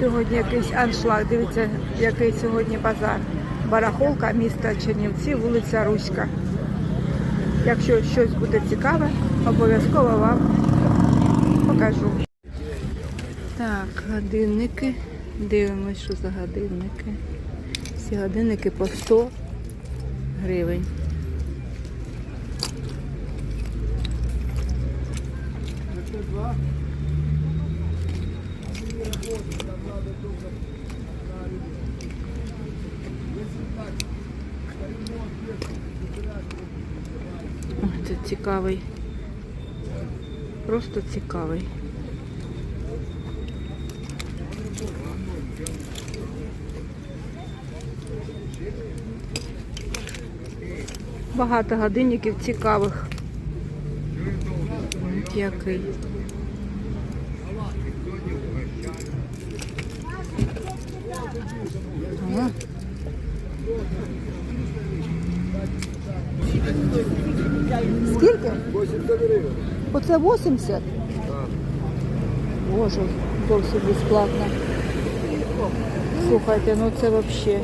Сьогодні якийсь аншлаг. Дивіться, який сьогодні базар. Барахолка, місто Чернівці, вулиця Руська. Якщо щось буде цікаве, обов'язково вам покажу. Так, годинники. Дивимось, що за годинники. Всі годинники по 100 гривень. О, Це цікавий. Просто цікавий. Багато годинників цікавих. От який. О. Скільки? 80 гривень. Оце 80? Так. Боже, зовсім безплатно. Слухайте, ну це взагалі.